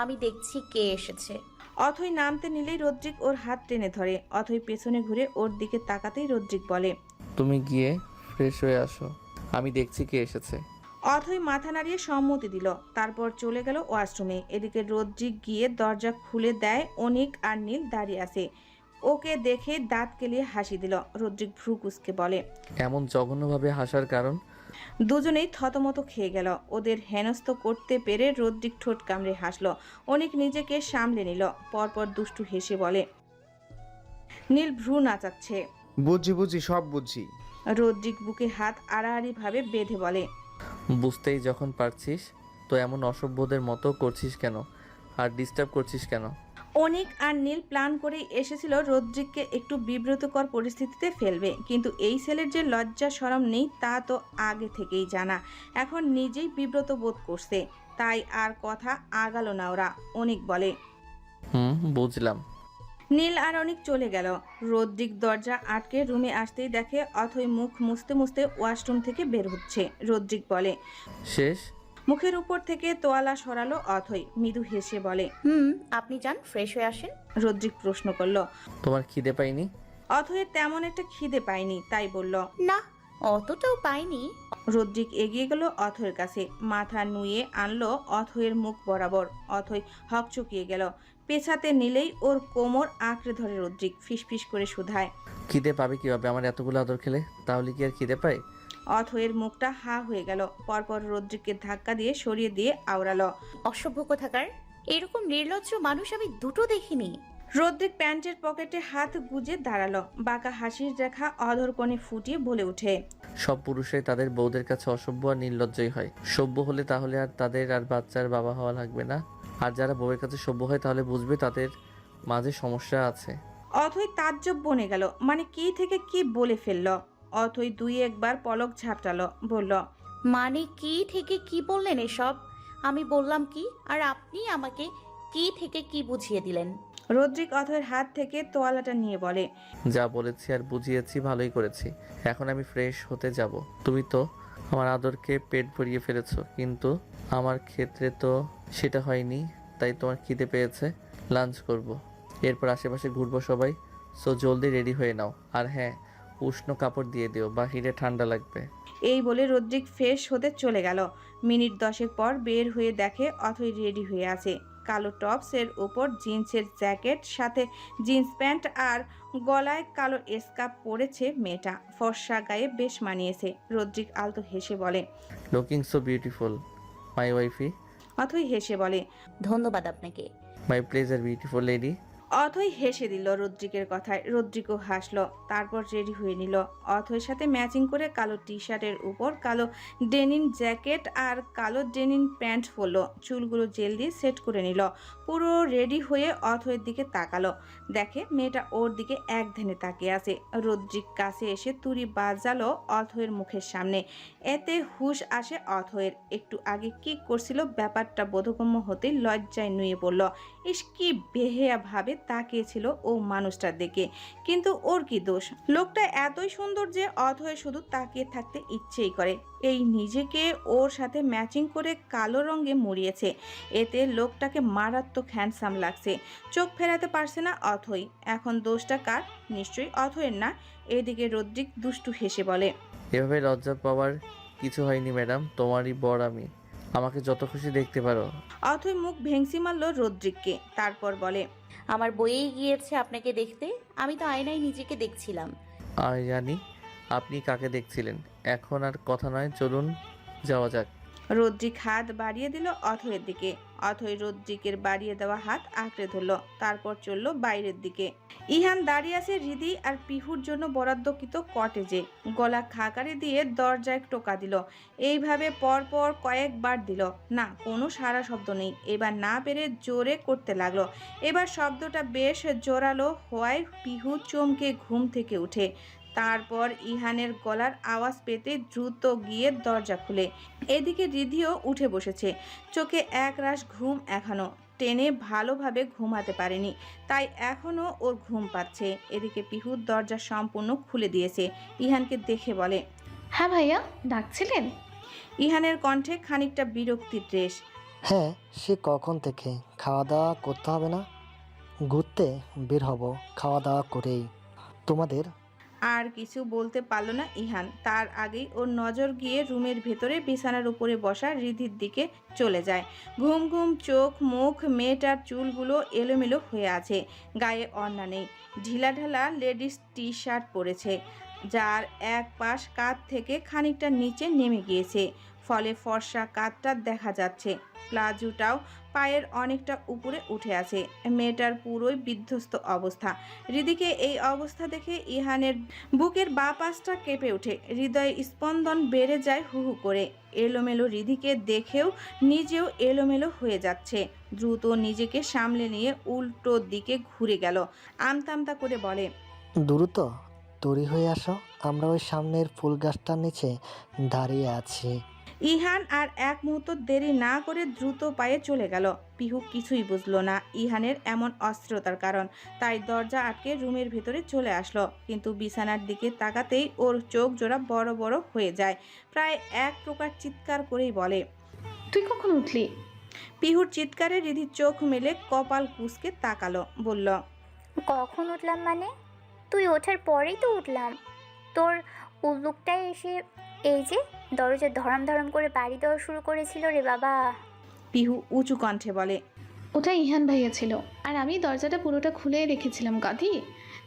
আমি দেখছি কে এসেছে। অথই নামতে নিলেই রদ্রিক ওর হাত টেনে ধরে অথই পেছনে ঘুরে ওর দিকে তাকাতেই রদ্রিক বলে তুমি গিয়ে ফ্রেশ হয়ে আসো আমি দেখছি কে এসেছে। অথই মাথা নাড়িয়ে সম্মতি দিল তারপর চলে গেল ওয়াশরুমে। এদিকে রদ্রিক গিয়ে দরজা খুলে দেয় অনিক আর নীল দাঁড়িয়ে আছে। ওকে দেখে দাঁত কেলিয়ে হাসি দিল রদ্রিক ভ্রু কুসকে বলে এমন জঘন্যভাবে হাসার কারণ দুজনেই থতমত খেয়ে গেল। ওদের হেনস্থ করতে পেরে রদ্রিক ঠোঁট কামড়ে হাসলো। অনেক নিজেকে সামলে নিল। পরপর দুষ্টু হেসে বলে নীল ভ্রু নাচাচ্ছে। বুঝি বুঝি সব বুঝি রোদ্রিক বুকে হাত আড়াআড়ি ভাবে বেঁধে বলে বুঝতেই যখন পারছিস তো এমন অসভ্যদের মতো করছিস কেন? আর ডিস্টার্ব করছিস কেন? অনিক আর নীল প্ল্যান করেই এসেছিল রদ্রিককে একটু বিব্রতকর পরিস্থিতিতে ফেলবে। কিন্তু এই ছেলের যে লজ্জা সরম নেই তা তো আগে থেকেই জানা। এখন নিজেই বিব্রত বোধ করছে। তাই আর কথা আগালো না ওরা অনিক বলে। হুম বুঝলাম। নীল আর অনেক চলে গেল। রদ্রিক দরজা আটকে রুমে আসতেই দেখে অথই মুখ মুছতে মুছতে ওয়াশরুম থেকে বের হচ্ছে রদ্রিক বলে। শেষ? মুখের উপর থেকে তোয়ালা সরালো অথই। মৃদু হেসে বলে হুম আপনি যান ফ্রেশ হয়ে আসেন। রদ্রিক প্রশ্ন করল তোমার খিদে পাইনি? অথয়ের তেমন একটা খিদে পায়নি তাই বলল না অতটাও পাইনি। রদ্রিক এগিয়ে গেল অথয়ের কাছে মাথা নুয়ে আনলো অথয়ের মুখ বরাবর। অথই হক চুকিয়ে গেল পেছাতে নিলেই ওর কোমর আঁকড়ে ধরে রদ্রিক ফিসফিস করে শুধায়। খিদে পাবে কীভাবে? আমার এতগুলো আদর খেলে তাহলে কি আর খিদে পায়? অথয়ের মুখটা হা হয়ে গেল। পরপর রদ্রিককে ধাক্কা দিয়ে সরিয়ে দিয়ে আওড়ালো। অসভ্য কোথাকার? এরকম নির্লজ্জ মানুষ আমি দুটো দেখিনি। রদ্রিক প্যান্টের পকেটে হাত গুজে দাঁড়াল। বাঁকা হাসির রেখা অধর কোণে ফুটিয়ে বলে ওঠে সব পুরুষই তাদের বউদের কাছে অসভ্য আর নির্লজ্জই হয়। সভ্য হলে তাহলে আর তাদের আর বাচ্চার বাবা হওয়া লাগবে না? আর যারা বউয়ের কাছে সভ্য হয় তাহলে বুঝবে তাদের মাঝে সমস্যা আছে। অথই তাজ্জব বনে গেল। মানে কি থেকে কি বলে ফেলল? অথই দুই একবার পলক ঝাপটালো, বলল মানে কি থেকে কি বললেন এসব? আমি বললাম কি, আর আপনি আমাকে কি থেকে কি বুঝিয়ে দিলেন? রদ্রিক অথয়ের হাত থেকে তোয়ালাটা নিয়ে বলে, যা বলেছি আর বুঝিয়েছি, ভালোই করেছি। এখন আমি ফ্রেশ হতে যাব। তুমি তো আমার আদরকে পেট ভরিয়ে ফেলেছো, কিন্তু আমার ক্ষেত্রে তো সেটা হয়নি, তাই তোমার খিদে পেয়েছে। লাঞ্চ করব। এরপর আশেপাশে ঘুরবো সবাই। সো জলদি রেডি হয়ে নাও। আর হ্যাঁ উষ্ণ কাপড় দিয়ে দিও বাহিরে ঠান্ডা লাগবে। এই বলে রদ্রিক ফ্রেশ হতে চলে গেল। মিনিট দশেক পর বের হয়ে দেখে অথই রেডি হয়ে আছে। কালো টপসের উপর জিন্সের জ্যাকেট সাথে জিন্স প্যান্ট আর গলায় কালো স্কার্ফ পরেছে মেয়েটা। ফর্সা গায়ে বেশ মানিয়েছে। রদ্রিক আলতো হেসে বলে looking so beautiful my wifey Athoi হেসে বলে ধন্যবাদ আপনাকে। My pleasure beautiful lady Athoi হেসে দিল রদ্রিকের কথায়। রদ্রিকও হাসলো, তারপর রেডি হয়ে নিল। অথয়ের সাথে ম্যাচিং করে কালো টি শার্টের উপর কালো ডেনিন জ্যাকেট আর কালো ডেনিন প্যান্ট পরলো চুলগুলো জেল দিয়ে সেট করে নিল। পুরো রেডি হয়ে অথয়ের দিকে তাকালো। দেখে মেয়েটা ওর দিকে এক ধ্যানে তাকিয়ে আছে। রদ্রিক কাছে এসে তুড়ি বাজালো অথয়ের মুখের সামনে। এতে হুশ আসে অথয়ের একটু আগে কি করছিল ব্যাপারটা বোধগম্য হতেই লজ্জায় নুয়ে পড়ল। ইস, কি বেহেয়া ভাবে তাকিয়েছিল ও মানুষটার দিকে। কিন্তু ওর কি দোষ? লোকটা এতই সুন্দর যে অথয় শুধু তাকিয়ে থাকতে ইচ্ছেই করে। এই নিজেকে ওর সাথে ম্যাচিং করে কালো রঙে মুড়িয়েছে। এতে লোকটাকে মারাত্মক হ্যান্ডসাম লাগছে। চোখ ফেরাতে পারছে না অথই এখন দোষটা কার? নিশ্চয়ই অথয়ের না। এদিকে রদ্রিক দুষ্টু হেসে বলে, এভাবে লজ্জা পাওয়ার কিছু হয়নি, ম্যাডাম। তোমারই বর আমি। আমাকে যত খুশি দেখতে পারো। অথই মুখ ভেংসি মারল রোদ্রিককে তারপর বলে আমার বইয়েই গিয়েছে আপনাকে দেখতে আমি তো আয়নায় নিজেকে দেখছিলাম। আমি জানি আপনি কাকে দেখছিলেন এখন আর কথা নয় চলুন যাওয়া যাক। রোদ্রিক হাত বাড়িয়ে দিল অথয়ের দিকে। অথই রদ্রিকের বাড়িয়ে দেওয়া হাত আঁকড়ে ধরল, তারপর চলল বাইরের দিকে। ইহান দাঁড়িয়ে আছে রিদি আর পিহুর জন্য বরাদ্দকৃত কটেজে। গলা খাকারে দিয়ে দরজায় টোকা দিল। এইভাবে পরপর কয়েকবার দিল। না, কোনো সারা শব্দ নেই। এবার না পেরে জোরে করতে লাগল। এবার শব্দটা বেশ জোরালো হওয়ায় পিহু চমকে ঘুম থেকে উঠে। তারপর ইহানের গলার আওয়াজ পেতে দ্রুত গিয়ে দরজা খুলে। এদিকে রিধিও উঠে বসেছে। চোখে এক রাশ ঘুম এখনও। টেনে ভালোভাবে ঘুমাতে পারেনি। তাই এখনও ওর ঘুম পাচ্ছে। এদিকে পিহুর দরজা সম্পূর্ণ খুলে দিয়েছে। ইহানকে দেখে বলে হ্যাঁ ভাইয়া ডাকছিলেন? ইহানের কণ্ঠে খানিকটা বিরক্তির রেশ। হ্যাঁ সে কখন থেকে? খাওয়া দাওয়া করতে হবে না? ঘুরতে বের হব। খাওয়া দাওয়া করেই। তোমাদের আর কিছু বলতে পারল না ইহান। তার আগেই ওর নজর গিয়ে রুমের ভেতরে বিছানার উপরে বসা রিধির দিকে চলে যায়। ঘুম ঘুম চোখ মুখ মেয়েটার চুলগুলো এলোমেলো হয়ে আছে। গায়ে অন্না নেই। ঢিলাঢালা লেডিস টি শার্ট পরেছে, যার এক পাশ কাত থেকে খানিকটা নিচে নেমে গিয়েছে। ফলে ফর্সা কাতটা দেখা যাচ্ছে। প্লাজোটাও পায়ের অনেকটা উপরে উঠে আছে। মেয়েটার পুরোই বিধ্বস্ত অবস্থা। হৃদিকে এই অবস্থা দেখে ইহানের বুকের বা পাশটা কেঁপে ওঠে। হৃদয় স্পন্দন বেড়ে যায় হু হু করে। এলোমেলো রিধিকে দেখেও নিজেও এলোমেলো হয়ে যাচ্ছে। দ্রুত নিজেকে সামলে নিয়ে উল্টো দিকে ঘুরে গেল। আমতামতা করে বলে, দ্রুত তৈরি হয়ে আসো। আমরা ওই সামনের ফুল গাছটার নিচে দাঁড়িয়ে আছি। ইহান আর এক মুহূর্ত দেরি না করে দ্রুত পায়ে চলে গেল। পিহু কিছুই বুঝলো না ইহানের এমন অস্থিরতার কারণ। তাই দরজা আটকে রুমের ভেতরে চলে আসলো। কিন্তু বিছানার দিকে তাকাতেই ওর চোখ জোড়া বড় বড় হয়ে যায়। প্রায় এক প্রকার চিৎকার করেই বলে তুই কখন উঠলি? পিহুর চিৎকারে রিধির চোখ মেলে কপাল কুসকে তাকালো বলল কখন উঠলাম মানে? তুই ওঠার পরেই তো উঠলাম। তোর উল্লুকটাই এসে এই যে দরজা ধরম ধরম করে বাড়ি দেওয়া শুরু করেছিল রে বাবা। পিহু উঁচু কণ্ঠে বলে ওটা ইহান ভাইয়া ছিল আর আমি দরজাটা পুরোটা খুলে রেখেছিলাম গাধি।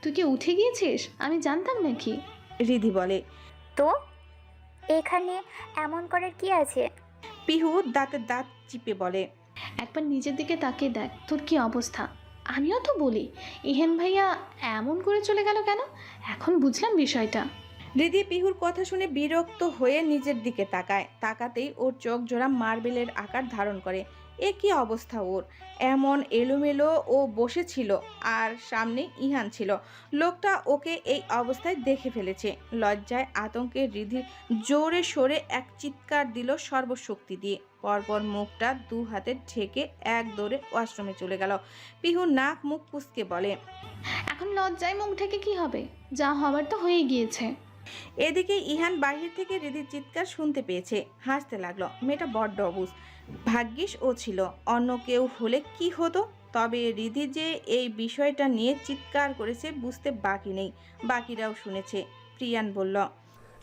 তুই কি উঠে গিয়েছিস? আমি জানতাম নাকি। রিধি বলে তো? এখানে এমন করার কি আছে? পিহু দাঁতে দাঁত চিপে বলে একবার নিজের দিকে তাকিয়ে দেখ তোর কি অবস্থা? আমিও তো বলি ইহেন ভাইয়া এমন করে চলে গেল কেন? এখন বুঝলাম বিষয়টা। রিধি পিহুর কথা শুনে বিরক্ত হয়ে নিজের দিকে তাকায়। তাকাতেই ওর চোখ জোড়া মার্বেলের আকার ধারণ করে। এ কি অবস্থা ওর? এমন এলোমেলো ও বসেছিল আর সামনে ইহান ছিল। লোকটা ওকে এই অবস্থায় দেখে ফেলেছে। লজ্জায় আতঙ্কে রিধি জোরে সরে এক চিৎকার দিল সর্বশক্তি দিয়ে। পরপর মুখটা দু হাতে ঢেকে এক দৌড়ে ওয়াশরুমে চলে গেল। পিহু নাক মুখ কুচকে বলে, এখন লজ্জায় মুখ ঢেকে কি হবে? যা হবার তো হয়ে গিয়েছে। এদিকে ইহান বাহির থেকে রিদির চিৎকার শুনতে পেয়েছে হাসতে লাগল মেয়েটা বড্ড অবুজ। ভাগ্যিস ও ছিল অন্য কেউ হলে কি হতো? তবে রিধি যে এই বিষয়টা নিয়ে চিৎকার করেছে বুঝতে বাকি নেই বাকিরাও শুনেছে প্রিয়ান বলল।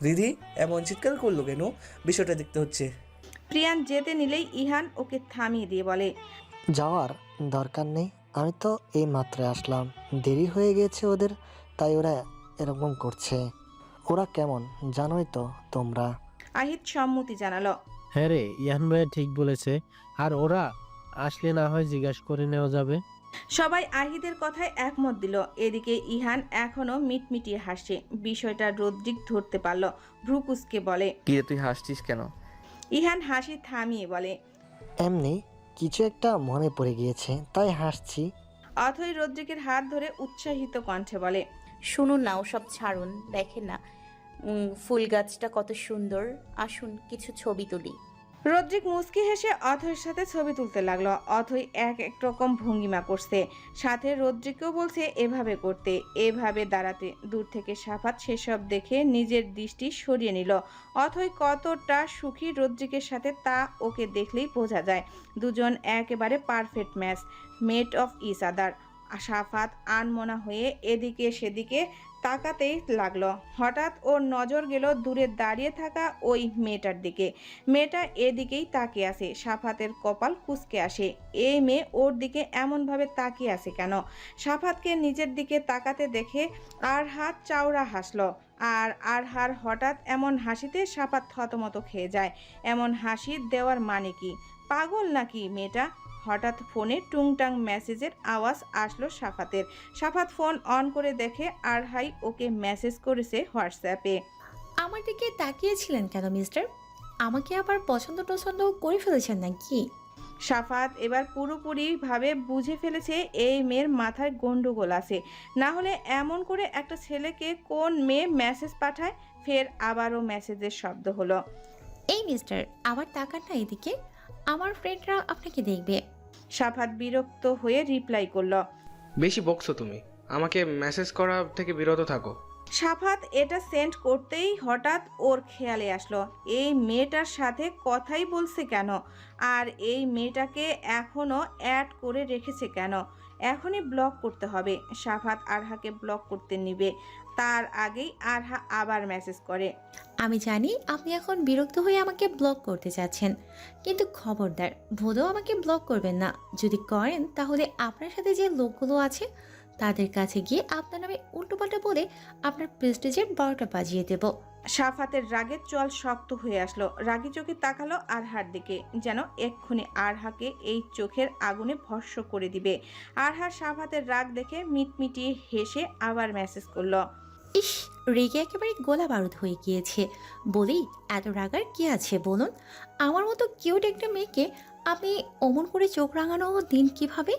রিধি এমন চিৎকার করল কেন? বিষয়টা দেখতে হচ্ছে। প্রিয়ান যেতে নিলেই ইহান ওকে থামিয়ে দিয়ে বলে যাওয়ার দরকার নেই আমি তো এই মাত্র আসলাম। দেরি হয়ে গেছে ওদের তাই ওরা এরকম করছে। ওরা কেমন জানোই তো তোমরা। আহিত সম্মতি জানালো। হ্যাঁ রে ইয়ান ভাইয়া ঠিক বলেছে। আর ওরা আসলে না হয় জিজ্ঞাসা করে নেওয়া যাবে। সবাই আহিদের কথায় একমত দিল। এদিকে ইহান এখনও মিটমিটিয়ে হাসে বিষয়টা রদ্রিক ধরতে পারল ভ্রুকুসকে বলে। কিরে তুই হাসছিস কেন? ইহান হাসি থামিয়ে বলে। এমনি কিছু একটা মনে পড়ে গিয়েছে তাই হাসছি। অথই রদ্রিকের হাত ধরে উৎসাহিত কণ্ঠে বলে শুনুন না, ওসব ছাড়ুন, দেখেন না। ফুল গাছটা কত সুন্দর। আসুন, কিছু ছবি তুলি। রদ্রিক মুচকি হেসে অথয়ের সাথে ছবি তুলতে লাগল। অথই এক এক রকম ভঙ্গিমা করছে। সাথে রদ্রিককেও বলছে, এভাবে করতে, এভাবে দাঁড়াতে। দূর থেকে সাফাত সেসব দেখে নিজের দৃষ্টি সরিয়ে নিল। অথই কতটা সুখী রদ্রিকের সাথে তা ওকে দেখলেই বোঝা যায়। দুজন একেবারে perfect match, mate of each other. Safat আনমনা হয়ে এদিকে সেদিকে তাকাতেই লাগল। হঠাৎ ওর নজর গেল দূরে দাঁড়িয়ে থাকা ওই মেয়েটার দিকে। মেয়েটা এদিকেই তাকিয়ে আসে সাফাতের কপাল কুচকে আসে। এই মেয়ে ওর দিকে এমনভাবে তাকিয়ে আসে কেন? সাফাতকে নিজের দিকে তাকাতে দেখে আর হাত চাওড়া হাসলো। আর আর হার হঠাৎ এমন হাসিতে সাফাত থতমত খেয়ে যায়। এমন হাসি দেওয়ার মানে কি? পাগল নাকি মেয়েটা? হঠাৎ ফোনে টুংটাং মেসেজের আওয়াজ আসলো সাফাতের। সাফাত ফোন অন করে দেখে আরহাই ওকে মেসেজ করেছে হোয়াটসঅ্যাপে। আমার দিকে তাকিয়েছিলেন কেন মিস্টার? আমাকে আবার পছন্দ টছন্দ করে ফেলেছেন নাকি? সাফাত এবার পুরোপুরিভাবে বুঝে ফেলেছে এই মেয়ের মাথায় গন্ডগোল আছে। না হলে এমন করে একটা ছেলেকে কোন মেয়ে মেসেজ পাঠায়? ফের আবারও মেসেজের শব্দ হলো। এই মিস্টার আবার তাকান না এদিকে। আমার ফ্রেন্ডরা আপনাকে দেখবে। সাফাত বিরক্ত হয়ে রিপ্লাই করল বেশি বকছো তুমি। আমাকে মেসেজ করা থেকে বিরত থাকো। সাফাত এটা সেন্ড করতেই হঠাৎ ওর খেয়ালে আসলো। এই মেয়েটার সাথে কথাই বলছে কেন? আর এই মেয়েটাকে এখনও অ্যাড করে রেখেছে কেন? এখনই ব্লক করতে হবে। সাফাত আরহাকে ব্লক করতে নিবে। তার আগেই আরহা আবার মেসেজ করে। আমি জানি আপনি এখন বিরক্ত হয়ে আমাকে ব্লক করতে চাচ্ছেন কিন্তু খবরদার ভুলেও আমাকে ব্লক করবেন না। যদি করেন তাহলে আপনার সাথে যে লোকগুলো আছে তাদের কাছে গিয়ে আপনার নামে উল্টোপাল্টা বলে আপনার প্রেস্টিজের বারোটা বাজিয়ে দেব। সাফাতের রাগের চল শক্ত হয়ে আসলো। রাগি চোখে তাকালো আরহার দিকে যেন এক্ষুনি আরহাকে এই চোখের আগুনে ভস্য করে দিবে। আরহা সাফাতের রাগ দেখে মিটমিটিয়ে হেসে আবার মেসেজ করল। ইস, রেগে একেবারে গোলা বারুদ হয়ে গিয়েছে। বলি, এত রাগার কি আছে বলুন? আমার মতো কিউট একটা মেয়েকে আপনি অমন করে চোখ রাঙানো দিন কীভাবে?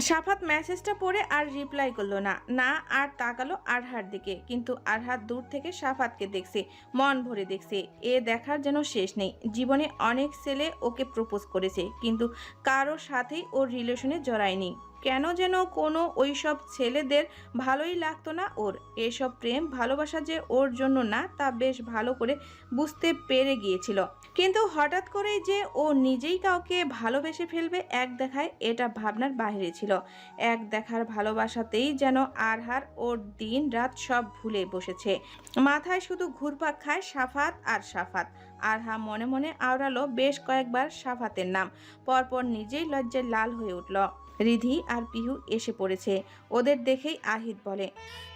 সাফাত মেসেজটা পড়ে আর রিপ্লাই করল না। না, আর তাকালো আরহার দিকে। কিন্তু আরহাত দূর থেকে সাফাতকে দেখছে, মন ভরে দেখছে। এ দেখার যেন শেষ নেই। জীবনে অনেক ছেলে ওকে প্রপোজ করেছে, কিন্তু কারও সাথেই ওর রিলেশনে জড়ায়নি। কেন যেন কোনো ওইসব ছেলেদের ভালোই লাগতো না ওর। এসব প্রেম, ভালোবাসা যে ওর জন্য না, তা বেশ ভালো করে বুঝতে পেরে গিয়েছিল। কিন্তু হঠাৎ করেই যে ও নিজেই কাউকে ভালোবেসে ফেলবে এক দেখায় এটা ভাবনার বাইরে ছিল। এক দেখার ভালোবাসাতেই যেন আরহার ওর দিন রাত সব ভুলে বসেছে। মাথায় শুধু ঘুরপাক খায় সাফাত আর সাফাত। আরহা মনে মনে আওড়ালো বেশ কয়েকবার সাফাতের নাম। পরপর নিজেই লজ্জায় লাল হয়ে উঠল। রিধি আর পিহু এসে পড়েছে। ওদের দেখেই আহিত বলে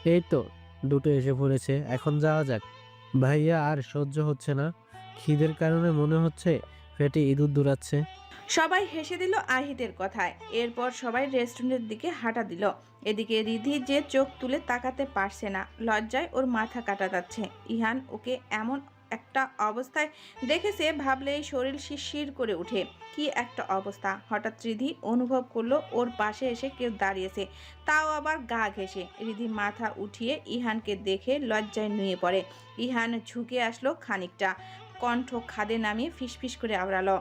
এই তো দুটো এসে পড়েছে এখন যাওয়া যাক। ভাইয়া আর সহ্য হচ্ছে না। খিদের কারণে মনে হচ্ছে পেটে ইঁদুর দৌড়াচ্ছে সবাই হেসে দিল আহিতের কথায়। এরপর সবাই রেস্টুরেন্টের দিকে হাঁটা দিল। এদিকে রিধি যে চোখ তুলে তাকাতে পারছে না লজ্জায় ওর মাথা কাটা যাচ্ছে। ইহান ওকে এমন একটা অবস্থায় দেখেছে ভাবলেই শরীর শিরশির করে ওঠে। কি একটা অবস্থা? হঠাৎ রিধি অনুভব করল ওর পাশে এসে কেউ দাঁড়িয়েছে। তাও আবার গা ঘেসে রিধি মাথা উঠিয়ে ইহানকে দেখে লজ্জায় নুয়ে পড়ে। ইহান ঝুঁকে আসলো খানিকটা। কণ্ঠ খাদে নামিয়ে ফিসফিস করে আওড়ালো।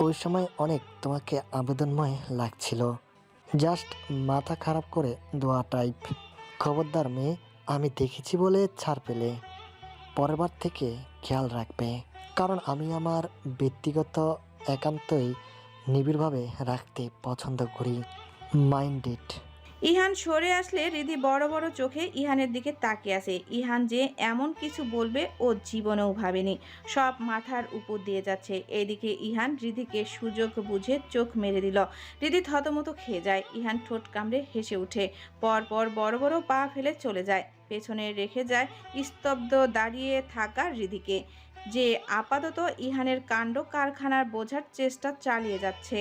ওই সময় অনেক তোমাকে আবেদনময় লাগছিল। জাস্ট মাথা খারাপ করে দোয়া টাইপ খবরদার মেয়ে, আমি দেখেছি বলে ছাড় পেলে। পরের বার থেকে খেয়াল রাখবে। কারণ আমি আমার ব্যক্তিগত একান্তই নিবিড়ভাবে রাখতে পছন্দ করি। মাইন্ডেড। ইহান সরে আসলে রিধি বড় বড় চোখে ইহানের দিকে তাকিয়ে আছে। ইহান যে এমন কিছু বলবে ও জীবনেও ভাবেনি। সব মাথার উপর দিয়ে যাচ্ছে। এদিকে ইহান রিধিকে সুযোগ বুঝে চোখ মেরে দিল। রিধি থতমতো খেয়ে যায়। ইহান ঠোঁট কামড়ে হেসে ওঠে পরপর বড় বড় পা ফেলে চলে যায়। পেছনে রেখে যায় স্তব্ধ দাঁড়িয়ে থাকা রিধিকে যে আপাতত ইহানের কাণ্ড কারখানার বোঝার চেষ্টা চালিয়ে যাচ্ছে।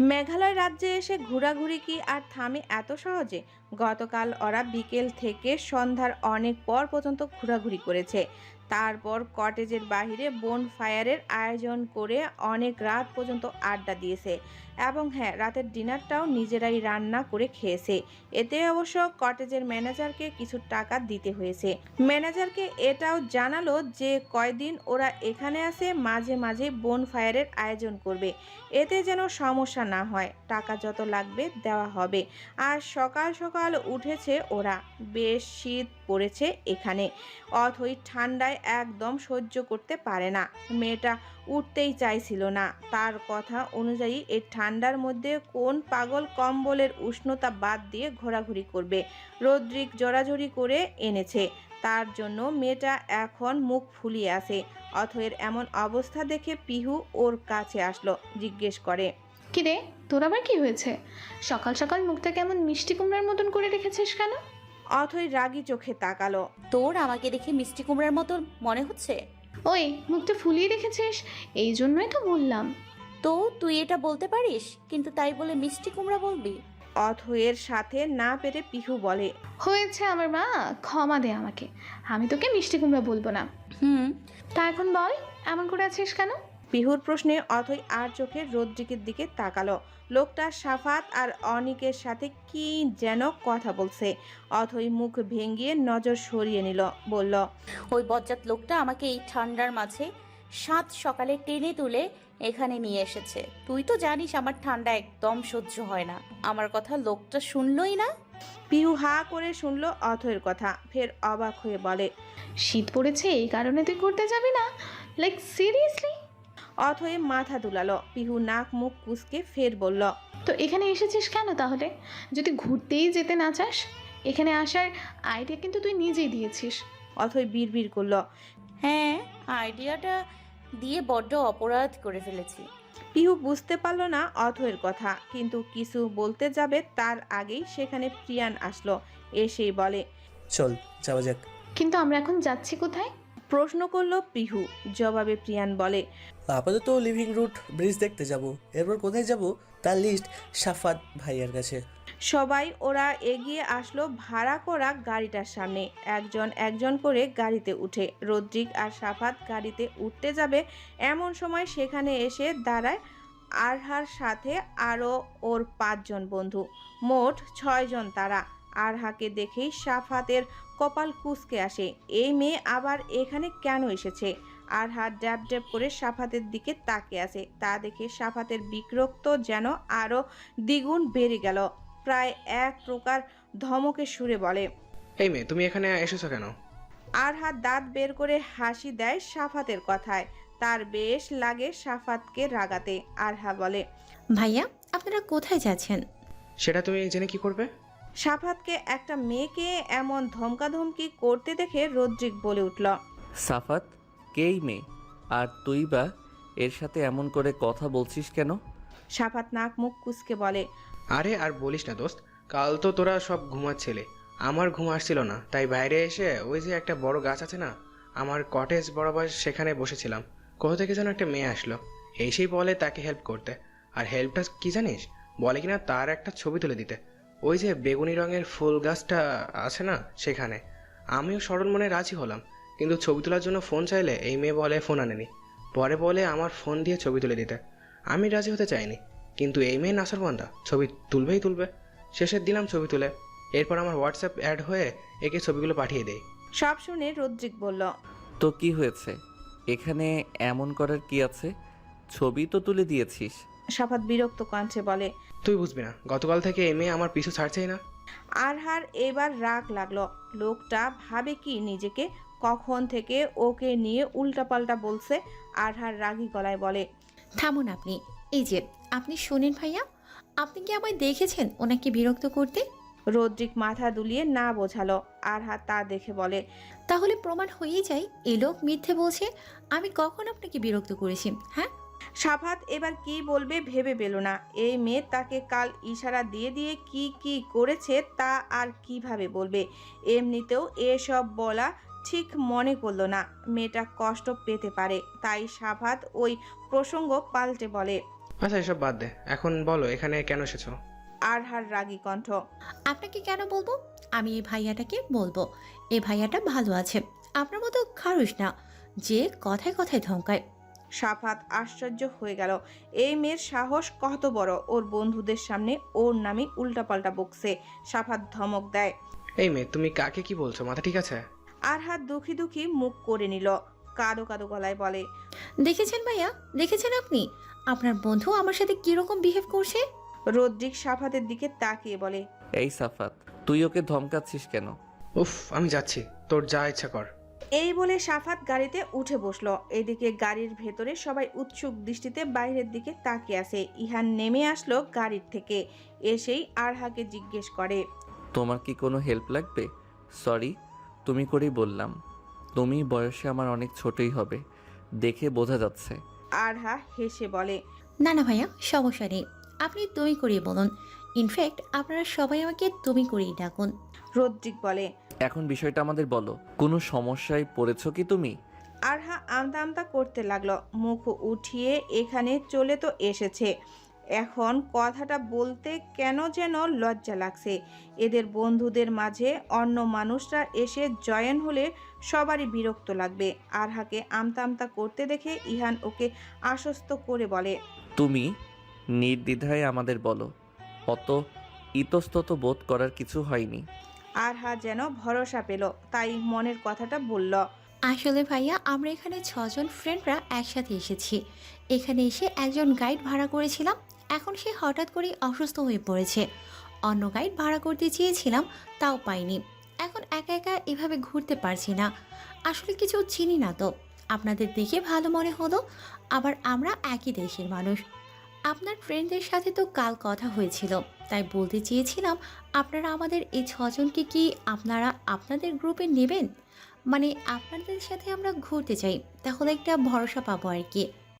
মেঘালয় রাজ্যে এসে ঘোরাঘুরি কি আর থামে এত সহজে? গতকাল ওরা বিকেল থেকে সন্ধ্যার অনেক পর পর্যন্ত ঘোরাঘুরি করেছে। তারপর কটেজের বাহিরে বোন ফায়ারের আয়োজন করে অনেক রাত পর্যন্ত আড্ডা দিয়েছে। এবং হ্যাঁ রাতের ডিনারটাও নিজেরাই রান্না করে খেয়েছে। এতে অবশ্য কটেজের ম্যানেজারকে কিছু টাকা দিতে হয়েছে। ম্যানেজারকে এটাও জানালো যে কয়দিন ওরা এখানে আসে মাঝে মাঝে বোন ফায়ারের আয়োজন করবে। এতে যেন সমস্যা না হয়, টাকা যত লাগবে দেওয়া হবে। আর সকাল সকাল উঠেছে ওরা, বেশ শীত পড়েছে এখানে। অথই ঠান্ডায় একদম সহ্য করতে পারে না। মেয়েটা উঠতেই চাইছিল না। তার কথা অনুযায়ী এই ঠান্ডার মধ্যে কোন পাগল কম্বলের উষ্ণতা বাদ দিয়ে ঘোরাঘুরি করবে। রোদ্রিক জোরাজুরি করে এনেছে। তার জন্য মেয়েটা এখন মুখ ফুলিয়ে আছে। অথয়ের এমন অবস্থা দেখে পিহু ওর কাছে আসলো জিজ্ঞেস করে কি রে তোর আবার কি হয়েছে? সকাল সকাল মুখটা কেমন মিষ্টি কুমড়ার মতন করে রেখেছিস কেন? অথই রাগী চোখে তাকালো। তোর আমাকে দেখে মিষ্টি কুমড়ার মতন মনে হচ্ছে? ওই মুখটা ফুলিয়ে রেখেছিস? এই জন্যই তো বললাম। তো তুই এটা বলতে পারিস? কিন্তু তাই বলে মিষ্টি কুমড়া বলবি? অথয়ের সাথে না পেরে পিহু বলে হয়েছে আমার মা ক্ষমা দে আমাকে। আমি তোকে মিষ্টি কুমড়া বলব না। হুম। তা এখন বল এমন করে আছিস কেন? পিহুর প্রশ্নে অথই আর চোখে রোদ্রিকের দিকে তাকালো। লোকটা সাফাত আর অনিকের সাথে কি যেন কথা বলছে। অথই মুখ ভেঙিয়ে নজর সরিয়ে নিল বলল ওই বজ্জাত লোকটা আমাকে এই ঠান্ডার মাঝে সাত সকালে টেনে তুলে এখানে নিয়ে এসেছে। তুই তো জানিস আমার ঠান্ডা একদম সহ্য হয় না। আমার কথা লোকটা শুনলই না? পিউ হা করে শুনলো অথয়ের কথা ফের অবাক হয়ে বলে শীত পড়েছে এই কারণে তুই ঘুরতে যাবি না? লাইক সিরিয়াসলি অথয়ে মাথা দুলালো। পিহু নাক মুখ কুসকে ফের বলল তো এখানে এসেছিস কেন তাহলে? যদি ঘুরতেই যেতে না চাস এখানে আসার আইডিয়া কিন্তু তুই নিজেই দিয়েছিস। অথয় বিড়বিড় করল হ্যাঁ আইডিয়াটা দিয়ে বড্ড অপরাধ করে ফেলেছি। পিহু বুঝতে পারল না অথয়ের কথা কিন্তু কিছু বলতে যাবে তার আগেই সেখানে প্রিয়ান আসলো এসেই বলে চল যাওয়া যাক। কিন্তু আমরা এখন যাচ্ছি কোথায়? প্রশ্ন করল পিহু। জবাবে প্রিয়ান বলে আপাতত লিভিং রুট ব্রিজ দেখতে যাব। এরপর কোথায় যাব তার লিস্ট সাফাত ভাইয়ার কাছে। সবাই ওরা এগিয়ে আসলো ভাড়া করা গাড়িটার সামনে। একজন একজন করে গাড়িতে উঠে। রদ্রিক আর সাফাত গাড়িতে উঠতে যাবে এমন সময় সেখানে এসে দাঁড়ায় আরহার সাথে আরও ওর পাঁচজন বন্ধু। মোট ছয়জন তারা। আরহাকে দেখেই সাফাতের কপাল কুঁচকে আসে। এই মেয়ে আবার এখানে কেন এসেছে? আরহা ড্যাব ড্যাব করে সাফাতের দিকে তাকিয়ে আছে। তা দেখে সাফাতের বিরক্ত যেন আরও দ্বিগুণ বেড়ে গেল। প্রায় এক প্রকার ধমকে সুরে বলে এই মেয়ে তুমি এখানে এসেছ কেন? আরহা দাঁত বের করে হাসি দেয় সাফাতের কথায়। তার বেশ লাগে সাফাতকে রাগাতে। আরহা বলে ভাইয়া আপনারা কোথায় যাচ্ছেন? সেটা তুমি জেনে কি করবে? সাফাতকে একটা মেয়েকে এমন ধমকাধমকি করতে দেখে রদ্রিক বলে উঠল সাফাত কেই মেয়ে? আর তুই বা এর সাথে এমন করে কথা বলছিস কেন? সাফাত নাক মুখ কুচকে বলে আরে আর বলিস না দোস্ত কাল তো তোরা সব ঘুমাচ্ছিলে। আমার ঘুম আসছিল না তাই বাইরে এসে ওই যে একটা বড় গাছ আছে না আমার কটেজ বরাবর সেখানে বসেছিলাম। কোথা থেকে যেন একটা মেয়ে আসলো। এসেই বলে তাকে হেল্প করতে। আর হেল্পটা কি জানিস? বলে কিনা তার একটা ছবি তুলে দিতে। ওই যে বেগুনি রঙের ফুল গাছটা আছে না সেখানে। আমিও সরল মনে রাজি হলাম কিন্তু ছবি তোলার জন্য ফোন চাইলে এই মেয়ে বলে ফোন আনেনি। পরে বলে আমার ফোন দিয়ে ছবি তুলে দিতে। আমি রাজি হতে চাইনি কিন্তু এই মেয়ে নাসার বান্দা ছবি তুলবেই তুলবে। শেষের দিলাম ছবি তুলে। এরপর আমার হোয়াটসঅ্যাপ অ্যাড হয়ে একে ছবিগুলো পাঠিয়ে দেয় সব শুনে রদ্রিক বলল তো কি হয়েছে? এখানে এমন করার কি আছে? ছবি তো তুলে দিয়েছিস। সাফাত বিরক্ত কণ্ঠে বলে তুই বুঝবি না গতকাল থেকে এই মেয়ে আমার পিছু ছাড়ছেই না। আরহার এবার রাগ লাগল। লোকটা ভাবে কি নিজেকে কখন থেকে ওকে নিয়ে উল্টাপাল্টা বলছে আরহার রাগী গলায় বলে থামুন আপনি এই যে আপনি শোনেন ভাইয়া আপনি কি আমায় দেখেছেন ওনাকে বিরক্ত করতে? রদ্রিক মাথা দুলিয়ে না বোঝালো আর আরহা তা দেখে বলে তাহলে প্রমাণ হয়েই যায় এ লোক মিথ্যে বলছে আমি কখন আপনাকে বিরক্ত করেছি হ্যাঁ? সাফাত এবার কি বলবে ভেবে পেল না। এই মেয়ে তাকে কাল ইশারা দিয়ে দিয়ে কি কি করেছে তা আর কীভাবে বলবে? এমনিতেও এসব বলা ঠিক মনে করল না। মেয়েটা কষ্ট পেতে পারে তাই সাফাত ওই প্রসঙ্গ পাল্টে বলে। আচ্ছা এসব বাদ দে। এখন বলো এখানে কেন এসেছ? আর হার রাগী কণ্ঠ। আপনাকে কেন বলব? আমি এই ভাইয়াটাকে বলব। এই ভাইয়াটা ভালো আছে। আপনার মতো খারুস না। যে কথায় কথায় ধমকায়। সাফাত আশ্চর্য হয়ে গেল। এই মেয়ের সাহস কত বড়? ওর বন্ধুদের সামনে ওর নামে উল্টাপাল্টা বকছে। সাফাত ধমক দেয়। এই মেয়ে তুমি কাকে কি বলছো? মাথা ঠিক আছে? আর হাত দুঃখী দুঃখী মুখ করে নিল কাদো কাদো গলায় বলে দেখেছেন ভাইয়া? দেখেছেন আপনি? আপনার বন্ধু আমার সাথে কীরকম বিহেভ করছে? রদ্রিক সাফাতের দিকে তাকিয়ে বলে এই সাফাত তুই ওকে ধমকাচ্ছিস কেন? উফ আমি যাচ্ছি। তোর যা ইচ্ছা কর। এই বলে সাফাত গাড়িতে উঠে বসল। এদিকে গাড়ির ভেতরে সবাই উৎসুক দৃষ্টিতে বাইরের দিকে তাকিয়ে আছে। ইহান নেমে আসলো গাড়ির থেকে। এসেই আরহাকে জিজ্ঞেস করে তোমার কি কোনো হেল্প লাগবে? সরি তুমি করেই বললাম। তুমি বয়সে আমার অনেক ছোটই হবে। দেখে বোঝা যাচ্ছে। আরহা হেসে বলে না না ভাইয়া সমস্যা নেই। আপনি তুমি করিয়ে বলুন। ইনফ্যাক্ট আপনারা সবাই আমাকে তুমি করেই ডাকুন। রদ্রিক বলে এখন বিষয়টা আমাদের বলো কোনো সমস্যায় পড়েছো কি তুমি? আর আরহা আমতা আমতা করতে লাগল মুখ উঠিয়ে এখানে চলে তো এসেছে। এখন কথাটা বলতে কেন যেন লজ্জা লাগছে। এদের বন্ধুদের মাঝে অন্য মানুষরা এসে জয়েন হলে সবারই বিরক্ত লাগবে। আরহাকে আমতা আমতা করতে দেখে ইহান ওকে আশ্বস্ত করে বলে তুমি নির্দ্বিধায় আমাদের বলো অত ইতস্তত বোধ করার কিছু হয়নি। আর আরহা যেন ভরসা পেল তাই মনের কথাটা বলল। আসলে ভাইয়া আমরা এখানে ছজন ফ্রেন্ডরা একসাথে এসেছি। এখানে এসে একজন গাইড ভাড়া করেছিলাম এখন সে হঠাৎ করেই অসুস্থ হয়ে পড়েছে। অন্য গাইড ভাড়া করতে চেয়েছিলাম তাও পাইনি। এখন একা একা এভাবে ঘুরতে পারছি না। আসলে কিছু চিনি না তো। আপনাদের দেখে ভালো মনে হলো আবার আমরা একই দেশের মানুষ। আপনার ফ্রেন্ডদের সাথে তো কাল কথা হয়েছিল, তাই বলতে চেয়েছিলাম আপনারা আমাদের এই ছজনকে কি আপনারা আপনাদের গ্রুপে নেবেন? মানে আপনাদের সাথে আমরা ঘুরতে চাই, তাহলে একটা ভরসা পাবো আর কি।